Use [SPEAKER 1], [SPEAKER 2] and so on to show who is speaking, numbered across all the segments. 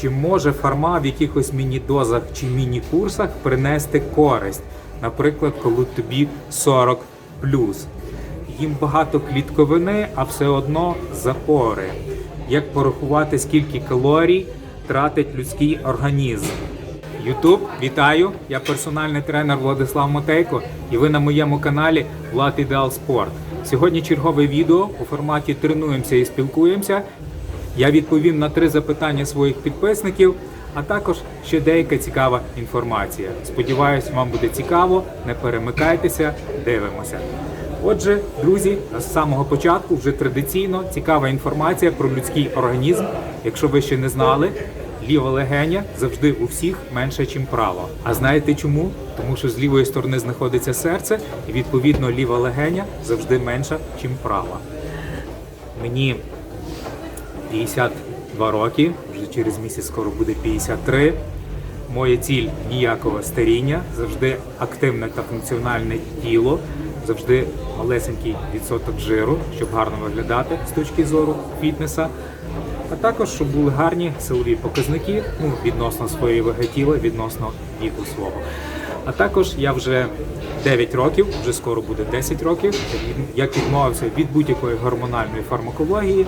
[SPEAKER 1] чи може фарма в якихось міні-дозах чи міні-курсах принести користь, наприклад, коли тобі 40 Їм багато клітковини, а все одно запори. Як порахувати, скільки калорій тратить людський організм? Ютуб, вітаю! Я персональний тренер Владислав Мотейко, і ви на моєму каналі Влад Ідеал Спорт. Сьогодні чергове відео у форматі Тренуємося і спілкуємося. Я відповім на три запитання своїх підписників, а також ще деяка цікава інформація. Сподіваюсь, вам буде цікаво. Не перемикайтеся, дивимося. Отже, друзі, з самого початку вже традиційно цікава інформація про людський організм. Якщо ви ще не знали, ліва легеня завжди у всіх менше, ніж права. А знаєте чому? Тому що з лівої сторони знаходиться серце, і відповідно ліва легеня завжди менша, ніж права. Мені 52 роки, вже через місяць скоро буде 53. Моя ціль ніякого старіння, завжди активне та функціональне тіло, завжди малесенький відсоток жиру, щоб гарно виглядати з точки зору фітнеса. А також, щоб були гарні силові показники ну, відносно своєї ваги тіла, відносно віку свого. А також я вже 9 років, вже скоро буде 10 років, як відмовився від будь-якої гормональної фармакології,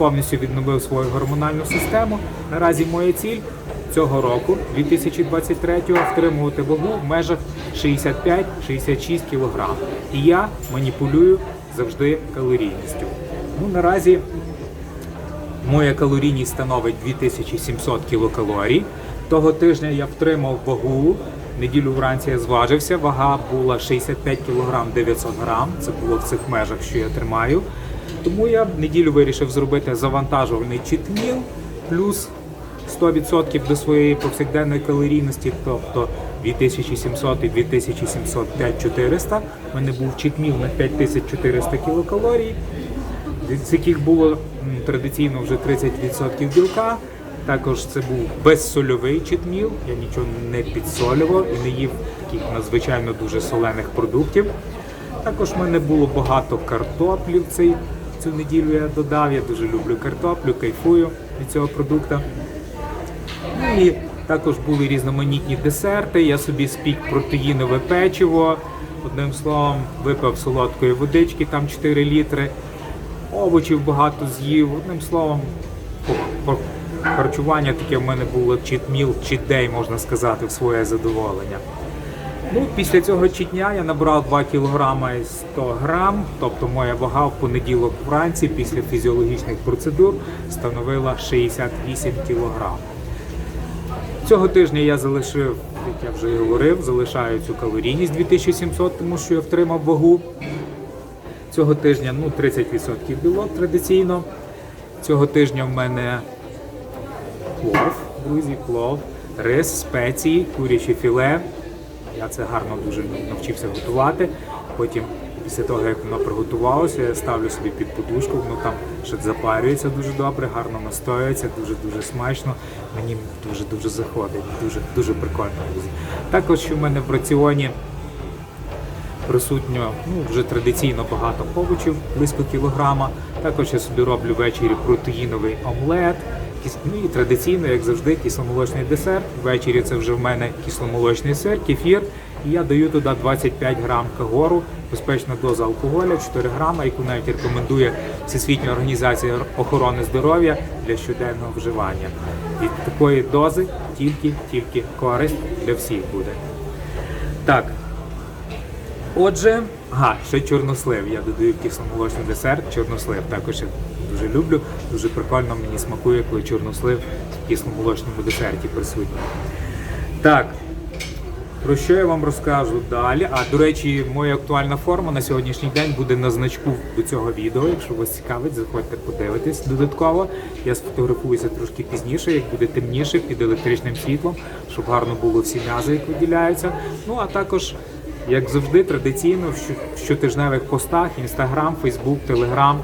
[SPEAKER 1] повністю відновив свою гормональну систему. Наразі моя ціль цього року, 2023-го, втримувати вагу в межах 65-66 кг. І я маніпулюю завжди калорійністю. Ну, наразі Моя калорійність становить 2700 кілокалорій. Того тижня я втримав вагу. Неділю вранці я зважився. Вага була 65 кг 900 грам. Це було в цих межах, що я тримаю. Тому я в неділю вирішив зробити завантажувальний читміл плюс 100% до своєї повсякденної калорійності, тобто 2700 і 2700 5400. У мене був читміл на 5400 кілокалорій з яких було традиційно вже 30% білка. Також це був безсольовий читміл, я нічого не підсолював і не їв таких надзвичайно дуже солених продуктів. Також в мене було багато картоплі в цей, цю неділю я додав. Я дуже люблю картоплю, кайфую від цього продукту. Ну і також були різноманітні десерти. Я собі спік протеїнове печиво. Одним словом, випив солодкої водички, там 4 літри овочів багато з'їв. Одним словом, харчування таке в мене було читміл, читдей, можна сказати, в своє задоволення. Ну, після цього читня я набрав 2 кг і 100 грам, тобто моя вага в понеділок вранці після фізіологічних процедур становила 68 кг. Цього тижня я залишив, як я вже і говорив, залишаю цю калорійність 2700, тому що я втримав вагу. Цього тижня ну, 30% білок традиційно. Цього тижня в мене плов, друзі, плов, рис, спеції, куряче філе. Я це гарно дуже навчився готувати. Потім, після того, як воно приготувалося, я ставлю собі під подушку, воно там ще запарюється дуже добре, гарно настоюється, дуже-дуже смачно. Мені дуже-дуже заходить, дуже, дуже прикольно. Також в мене в раціоні присутньо ну, вже традиційно багато овочів, близько кілограма. Також я собі роблю ввечері протеїновий омлет. І традиційно, як завжди, кисломолочний десерт. Ввечері це вже в мене кисломолочний сир, кефір. І я даю туди 25 грам кагору, безпечна доза алкоголю, 4 грама, яку навіть рекомендує Всесвітня організація охорони здоров'я для щоденного вживання. Від такої дози тільки тільки користь для всіх буде. Так, Отже, ага, ще чорнослив. Я додаю в кисломолочний десерт. Чорнослив також дуже люблю. Дуже прикольно мені смакує, коли чорнослив в кисломолочному десерті присутній. Так, про що я вам розкажу далі? А до речі, моя актуальна форма на сьогоднішній день буде на значку до цього відео. Якщо вас цікавить, заходьте подивитись додатково. Я сфотографуюся трошки пізніше, як буде темніше під електричним світлом, щоб гарно було всі м'язи, як виділяються. Ну а також, як завжди, традиційно в щотижневих постах Instagram, Facebook, Telegram,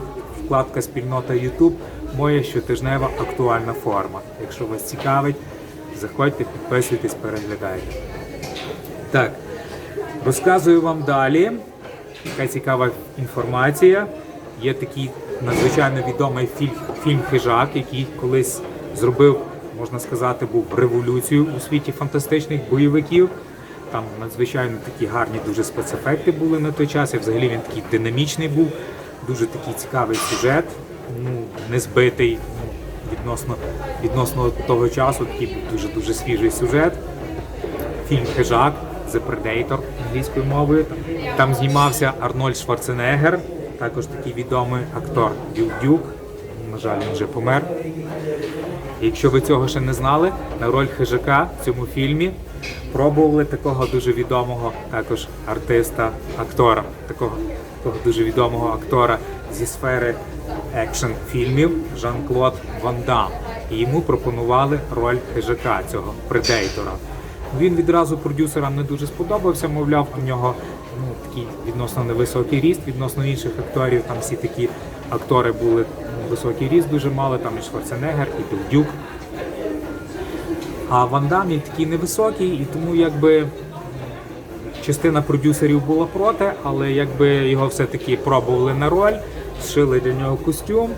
[SPEAKER 1] вкладка спільнота YouTube, моя щотижнева актуальна форма. Якщо вас цікавить, заходьте, підписуйтесь, переглядайте. Так, розказую вам далі. Така цікава інформація. Є такий надзвичайно відомий фільм, фільм Хижак, який колись зробив можна сказати, був революцією у світі фантастичних бойовиків. Там надзвичайно такі гарні дуже спецефекти були на той час. І взагалі він такий динамічний був, дуже такий цікавий сюжет, ну не збитий ну, відносно, відносно того часу. Такий був дуже дуже свіжий сюжет. Фільм Хижак The Predator англійською мовою. Там знімався Арнольд Шварценеггер, також такий відомий актор Дюк Дюк. На жаль, він вже помер. Якщо ви цього ще не знали, на роль хижака в цьому фільмі пробували такого дуже відомого також артиста, актора, такого, такого дуже відомого актора зі сфери екшн фільмів Жан-Клод Ван Дам. І йому пропонували роль хижака цього предейтора. Він відразу продюсерам не дуже сподобався, мовляв, у нього ну, такий відносно невисокий ріст, відносно інших акторів. Там всі такі актори були ну, високий ріст, дуже мало, там і Шварценеггер, і Білдюк. А Ван Дам є такий невисокий, і тому якби частина продюсерів була проти, але якби його все-таки пробували на роль, зшили для нього костюм.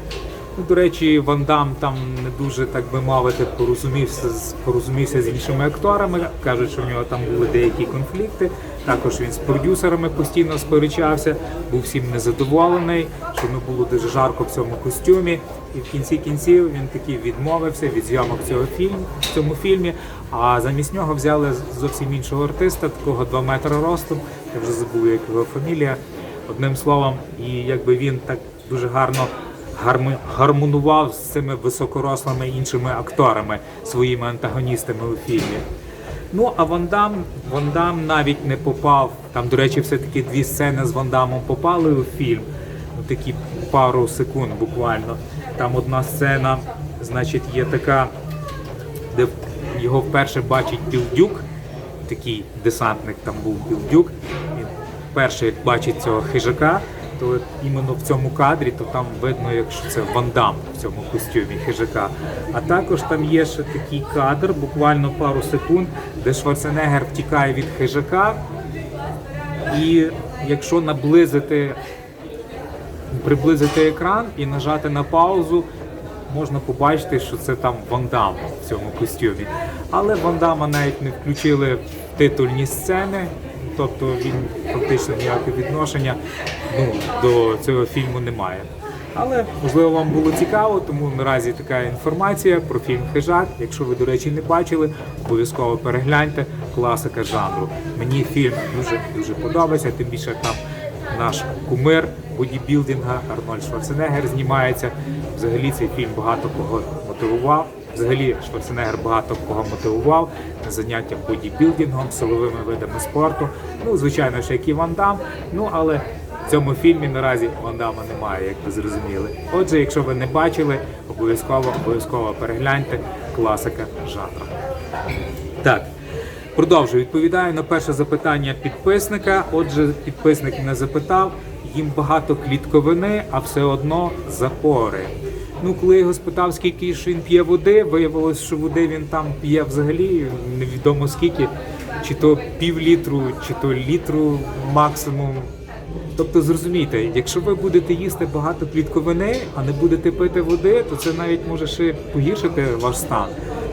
[SPEAKER 1] Ну, до речі, Ван Дам там не дуже, так би мовити, порозумівся, з- порозумівся з іншими акторами. Кажуть, що в нього там були деякі конфлікти. Також він з продюсерами постійно сперечався, був всім незадоволений, що йому було дуже жарко в цьому костюмі. І в кінці кінців він таки відмовився від зйомок цього фільму в цьому фільмі. А замість нього взяли зовсім іншого артиста, такого 2 метри росту. Я вже забув, як його фамілія. Одним словом, і якби він так дуже гарно гармонував з цими високорослими іншими акторами, своїми антагоністами у фільмі. Ну а Ван Дам, Ван навіть не попав. Там, до речі, все-таки дві сцени з Ван Дамом попали у фільм. Ну, такі пару секунд буквально. Там одна сцена, значить, є така, де його вперше бачить Білдюк, такий десантник там був Білдюк. Він вперше бачить цього хижака, то іменно в цьому кадрі, то там видно, якщо це Ван Дам в цьому костюмі хижака. А також там є ще такий кадр, буквально пару секунд, де Шварценеггер втікає від хижака. І якщо наблизити приблизити екран і нажати на паузу, можна побачити, що це там Ван Дам в цьому костюмі. Але Ван Дама навіть не включили в титульні сцени, тобто він фактично ніякого відношення ну, до цього фільму не має. Але можливо вам було цікаво, тому наразі така інформація про фільм Хижак. Якщо ви, до речі, не бачили, обов'язково перегляньте класика жанру. Мені фільм дуже дуже подобається, тим більше там наш кумир бодібілдинга Арнольд Шварценеггер знімається. Взагалі цей фільм багато кого мотивував. Взагалі Шварценеггер багато кого мотивував на заняття бодібілдингом, силовими видами спорту. Ну, звичайно, ще як і Ван Дам. Ну але в цьому фільмі наразі Ван Дама немає, як ви зрозуміли. Отже, якщо ви не бачили, обов'язково обов'язково перегляньте класика жанру. Так. Продовжую. Відповідаю на перше запитання підписника. Отже, підписник не запитав, їм багато клітковини, а все одно запори. Ну, коли я його спитав, скільки ж він п'є води, виявилось, що води він там п'є взагалі невідомо скільки, чи то пів літру, чи то літру максимум. Тобто зрозумійте, якщо ви будете їсти багато клітковини, а не будете пити води, то це навіть може ще погіршити ваш стан.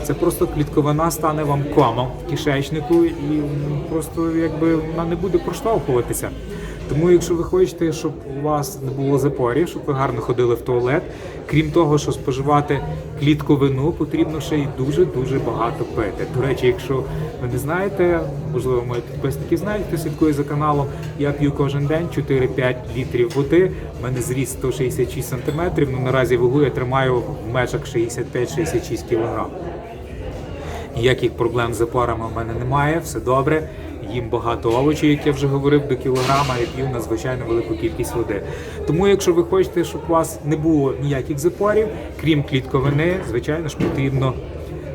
[SPEAKER 1] Це просто клітковина стане вам комом в кишечнику, і просто якби вона не буде проштовхуватися. Тому, якщо ви хочете, щоб у вас не було запорів, щоб ви гарно ходили в туалет, крім того, що споживати клітковину, потрібно ще й дуже дуже багато пити. До речі, якщо ви не знаєте, можливо, мої підписники знають, хто слідкує за каналом. Я п'ю кожен день 4-5 літрів води. У мене зріст 166 сантиметрів. Ну наразі вагу я тримаю в межах 65-66 кілограм. Ніяких проблем з запорами в мене немає, все добре. Їм багато овочів, як я вже говорив, до кілограма і п'ю надзвичайно велику кількість води. Тому, якщо ви хочете, щоб у вас не було ніяких запорів, крім клітковини, звичайно ж потрібно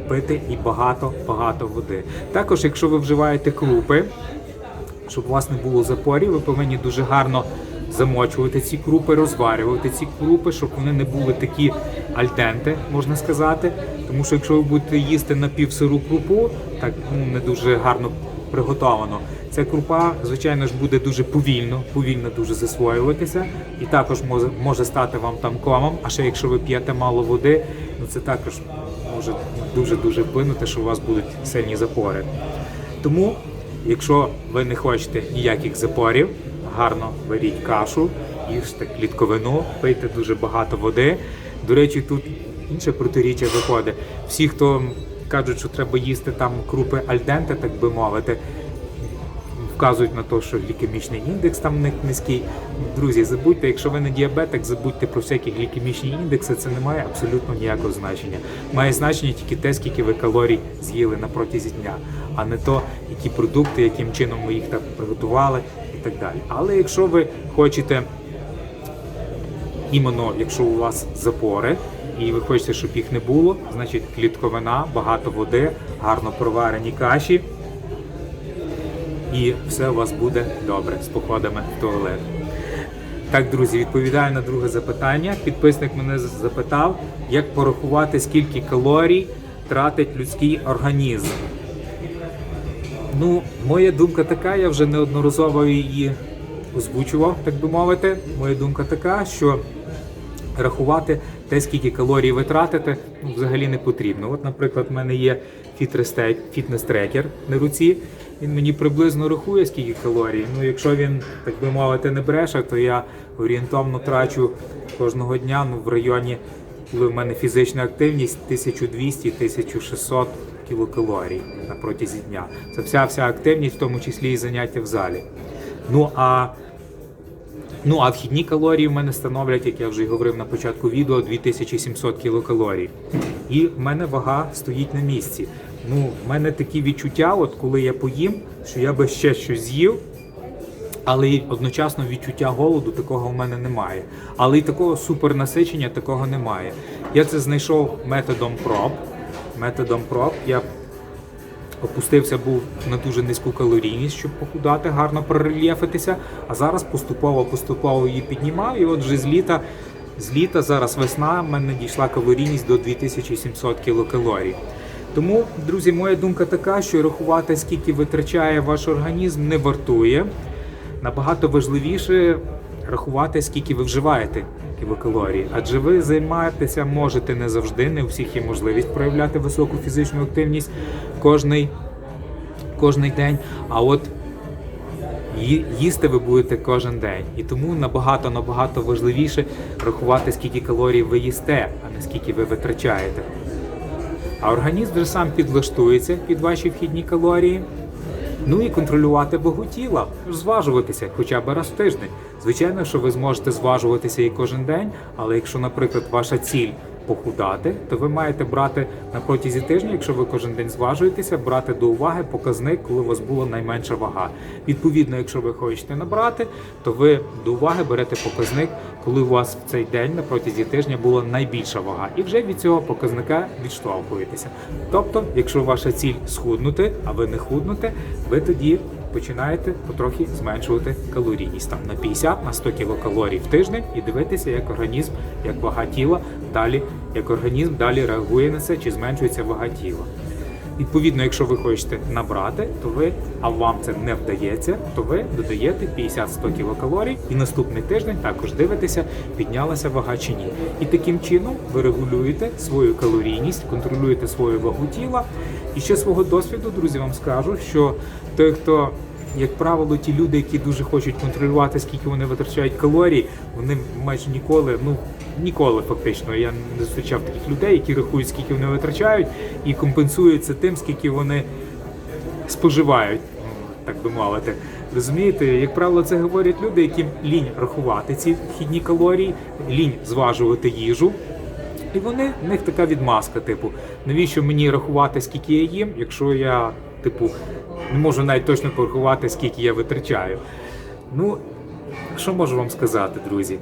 [SPEAKER 1] пити і багато-багато води. Також, якщо ви вживаєте крупи, щоб у вас не було запорів, ви повинні дуже гарно замочувати ці крупи, розварювати ці крупи, щоб вони не були такі альденти, можна сказати. Тому що якщо ви будете їсти напівсиру крупу, так ну, не дуже гарно приготовано, ця крупа, звичайно ж, буде дуже повільно, повільно дуже засвоюватися, і також може, може стати вам там комом. А ще якщо ви п'єте мало води, ну це також може дуже-дуже вплинути, що у вас будуть сильні запори. Тому, якщо ви не хочете ніяких запорів, гарно беріть кашу, їжте клітковину, пийте дуже багато води. До речі, тут інше протиріччя виходить. Всі, хто кажуть, що треба їсти там крупи альденте, так би мовити, вказують на те, що глікемічний індекс там низький. Друзі, забудьте, якщо ви не діабетик, забудьте про всякі глікемічні індекси, це не має абсолютно ніякого значення. Має значення тільки те, скільки ви калорій з'їли на протязі дня, а не то, які продукти, яким чином ви їх так приготували і так далі. Але якщо ви хочете іменно якщо у вас запори і ви хочете, щоб їх не було, значить клітковина, багато води, гарно проварені каші, і все у вас буде добре з походами в туалет. Так, друзі, відповідаю на друге запитання. Підписник мене запитав, як порахувати, скільки калорій тратить людський організм. Ну, моя думка така, я вже неодноразово її озвучував, так би мовити. Моя думка така, що рахувати те, скільки калорій ви тратите, ну, взагалі не потрібно. От, наприклад, в мене є фітнес-трекер на руці. Він мені приблизно рахує, скільки калорій. Ну, якщо він, так би мовити, не бреше, то я орієнтовно трачу кожного дня ну, в районі, коли в мене фізична активність 1200-1600 кілокалорій на протязі дня. Це вся вся активність, в тому числі і заняття в залі. Ну а Ну а вхідні калорії в мене становлять, як я вже й говорив на початку відео, 2700 кілокалорій. І в мене вага стоїть на місці. Ну, в мене такі відчуття, от коли я поїм, що я би ще щось з'їв, але одночасно відчуття голоду такого в мене немає. Але й такого супернасичення такого немає. Я це знайшов методом проб. Методом проб я опустився був на дуже низьку калорійність, щоб похудати, гарно прорельєфитися. А зараз поступово поступово її піднімав. І от вже з літа, з літа зараз весна, в мене дійшла калорійність до 2700 кілокалорій. Тому, друзі, моя думка така, що рахувати, скільки витрачає ваш організм, не вартує. Набагато важливіше рахувати, скільки ви вживаєте кілокалорій. Адже ви займаєтеся можете не завжди, не у всіх є можливість проявляти високу фізичну активність кожний, кожний день. А от їсти ви будете кожен день. І тому набагато набагато важливіше рахувати, скільки калорій ви їсте, а не скільки ви витрачаєте. А організм вже сам підлаштується під ваші вхідні калорії. Ну і контролювати вагу тіла, зважуватися хоча б раз в тиждень. Звичайно, що ви зможете зважуватися і кожен день, але якщо, наприклад, ваша ціль похудати, то ви маєте брати на протязі тижня, якщо ви кожен день зважуєтеся, брати до уваги показник, коли у вас була найменша вага. Відповідно, якщо ви хочете набрати, то ви до уваги берете показник, коли у вас в цей день на протязі тижня була найбільша вага, і вже від цього показника відштовхуєтеся. Тобто, якщо ваша ціль схуднути, а ви не худнете, ви тоді починаєте потрохи зменшувати калорійність там на 50 на 100 кілокалорій в тиждень і дивитися, як організм, як вага тіла далі, як організм далі реагує на це, чи зменшується вага тіла. Відповідно, якщо ви хочете набрати, то ви, а вам це не вдається, то ви додаєте 50-100 кілокалорій і наступний тиждень також дивитеся, піднялася вага чи ні. І таким чином ви регулюєте свою калорійність, контролюєте свою вагу тіла. І ще свого досвіду, друзі, вам скажу, що той, хто як правило, ті люди, які дуже хочуть контролювати, скільки вони витрачають калорій, вони майже ніколи, ну ніколи фактично. Я не зустрічав таких людей, які рахують, скільки вони витрачають, і компенсують це тим, скільки вони споживають, так би мовити. Розумієте, як правило, це говорять люди, яким лінь рахувати ці вхідні калорії, лінь зважувати їжу. І вони в них така відмазка, типу, навіщо мені рахувати, скільки я їм, якщо я, типу, не можу навіть точно порахувати, скільки я витрачаю. Ну, що можу вам сказати, друзі?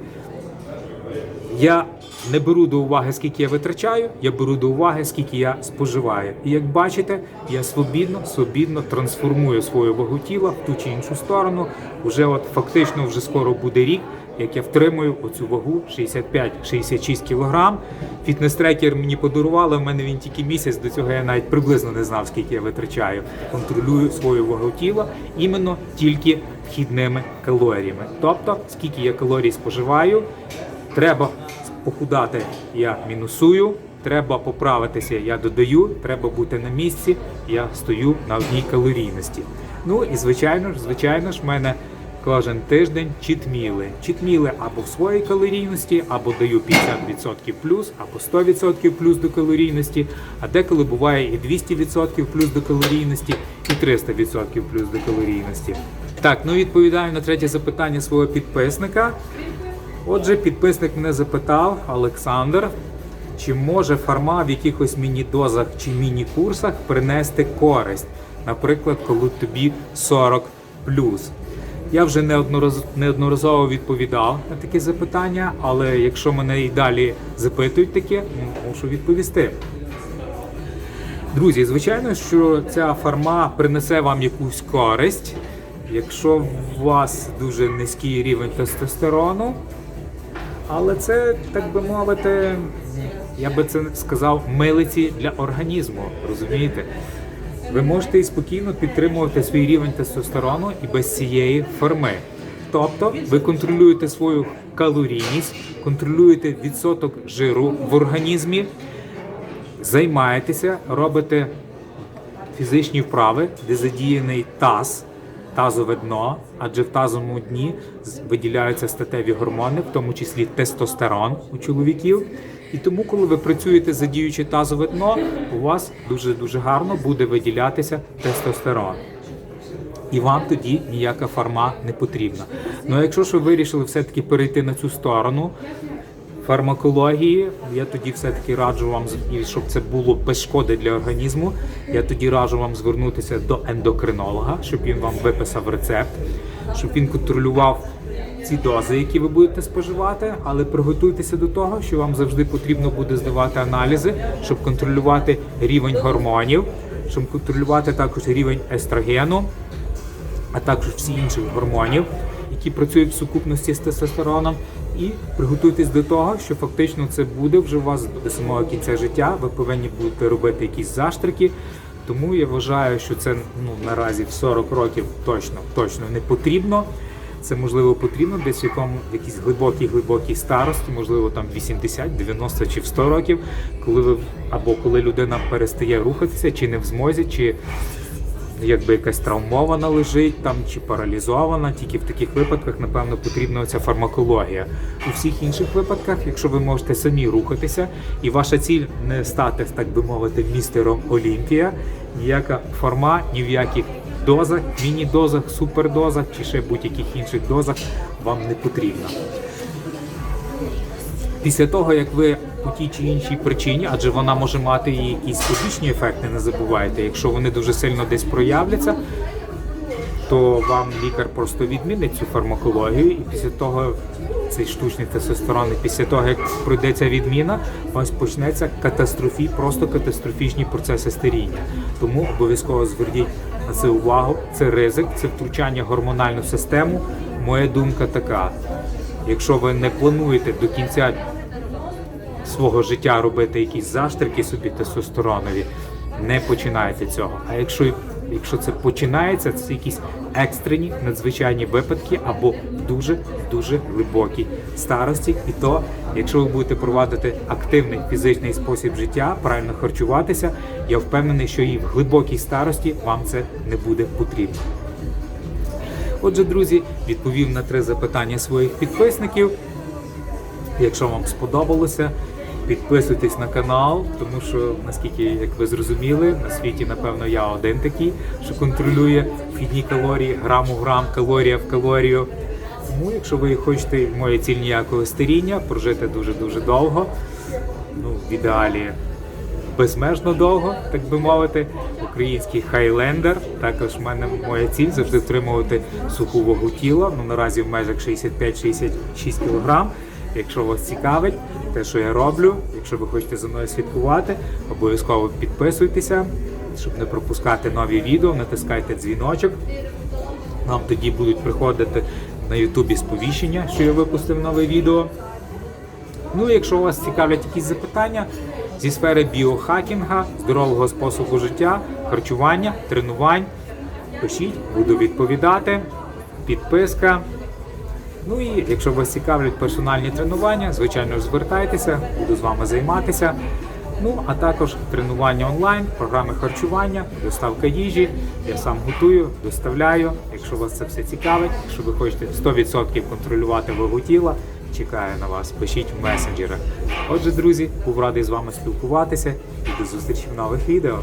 [SPEAKER 1] Я не беру до уваги, скільки я витрачаю, я беру до уваги, скільки я споживаю. І як бачите, я свобідно, свобідно трансформую свою вагу тіла в ту чи іншу сторону. Уже от фактично вже скоро буде рік, як я втримую оцю вагу 65-66 кг. Фітнес-трекер мені подарували, в мене він тільки місяць, до цього я навіть приблизно не знав, скільки я витрачаю. Контролюю свою вагу тіла іменно тільки вхідними калоріями. Тобто, скільки я калорій споживаю, треба похудати, я мінусую, треба поправитися, я додаю, треба бути на місці, я стою на одній калорійності. Ну і звичайно ж, звичайно ж, в мене кожен тиждень чітміли. Чітміли або в своїй калорійності, або даю 50% плюс, або 100% плюс до калорійності, а деколи буває і 200% плюс до калорійності, і 300% плюс до калорійності. Так, ну відповідаю на третє запитання свого підписника. Отже, підписник мене запитав, Олександр, чи може фарма в якихось міні-дозах чи міні-курсах принести користь, наприклад, коли тобі 40 Я вже неоднораз- неодноразово відповідав на такі запитання, але якщо мене і далі запитують таке, мушу відповісти. Друзі, звичайно, що ця фарма принесе вам якусь користь. Якщо у вас дуже низький рівень тестостерону, але це, так би мовити, я би це сказав, милиці для організму. Розумієте? Ви можете і спокійно підтримувати свій рівень тестостерону і без цієї форми. Тобто ви контролюєте свою калорійність, контролюєте відсоток жиру в організмі, займаєтеся, робите фізичні вправи, де задіяний таз, тазове дно, адже в тазовому дні виділяються статеві гормони, в тому числі тестостерон у чоловіків. І тому, коли ви працюєте задіючи тазове дно, у вас дуже дуже гарно буде виділятися тестостерон. І вам тоді ніяка фарма не потрібна. Ну а якщо ж ви вирішили все-таки перейти на цю сторону, фармакології, я тоді все-таки раджу вам, і щоб це було без шкоди для організму, я тоді раджу вам звернутися до ендокринолога, щоб він вам виписав рецепт, щоб він контролював ці дози, які ви будете споживати, але приготуйтеся до того, що вам завжди потрібно буде здавати аналізи, щоб контролювати рівень гормонів, щоб контролювати також рівень естрогену, а також всі інших гормонів, які працюють в сукупності з тестостероном. І приготуйтесь до того, що фактично це буде вже у вас до самого кінця життя. Ви повинні будете робити якісь заштрики. Тому я вважаю, що це ну наразі в 40 років точно точно не потрібно. Це можливо потрібно десь в якому в якійсь глибокій глибокій старості, можливо там 80, 90 чи в 100 років, коли ви або коли людина перестає рухатися, чи не в змозі, чи якби якась травмована лежить там чи паралізована. Тільки в таких випадках, напевно, потрібна ця фармакологія. У всіх інших випадках, якщо ви можете самі рухатися, і ваша ціль не стати, так би мовити, містером Олімпія, ніяка форма ні в яких дозах, міні-дозах, супердозах чи ще будь-яких інших дозах вам не потрібна. Після того, як ви по тій чи іншій причині, адже вона може мати і якісь побічні ефекти, не забувайте, якщо вони дуже сильно десь проявляться, то вам лікар просто відмінить цю фармакологію, і після того цей штучний тестостерон, і після того, як пройде ця відміна, у вас почнеться катастрофі, просто катастрофічні процеси старіння. Тому обов'язково зверніть це увагу. Це ризик, це втручання в гормональну систему. Моя думка така: якщо ви не плануєте до кінця свого життя робити якісь заштрики собі тестостеронові, не починайте цього. А якщо якщо це починається, це якісь екстрені надзвичайні випадки або дуже дуже глибокі старості. І то, якщо ви будете провадити активний фізичний спосіб життя, правильно харчуватися, я впевнений, що і в глибокій старості вам це не буде потрібно. Отже, друзі, відповів на три запитання своїх підписників. Якщо вам сподобалося, підписуйтесь на канал, тому що, наскільки, як ви зрозуміли, на світі, напевно, я один такий, що контролює вхідні калорії, грам у грам, калорія в калорію. Тому, якщо ви хочете, моя ціль ніякого старіння, прожити дуже-дуже довго, ну, в ідеалі безмежно довго, так би мовити, український хайлендер. Також в мене моя ціль завжди втримувати суху вагу тіла. Ну наразі в межах 65-66 кг. Якщо вас цікавить те, що я роблю, якщо ви хочете за мною слідкувати, обов'язково підписуйтеся, щоб не пропускати нові відео, натискайте дзвіночок. Нам тоді будуть приходити на Ютубі сповіщення, що я випустив нове відео. Ну, якщо вас цікавлять якісь запитання зі сфери біохакінга, здорового способу життя, харчування, тренувань, пишіть, буду відповідати. Підписка. Ну і якщо вас цікавлять персональні тренування, звичайно ж звертайтеся, буду з вами займатися. Ну а також тренування онлайн, програми харчування, доставка їжі. Я сам готую, доставляю. Якщо вас це все цікавить, якщо ви хочете 100% контролювати вагу тіла, чекаю на вас. Пишіть в месенджерах. Отже, друзі, був радий з вами спілкуватися і до зустрічі в нових відео.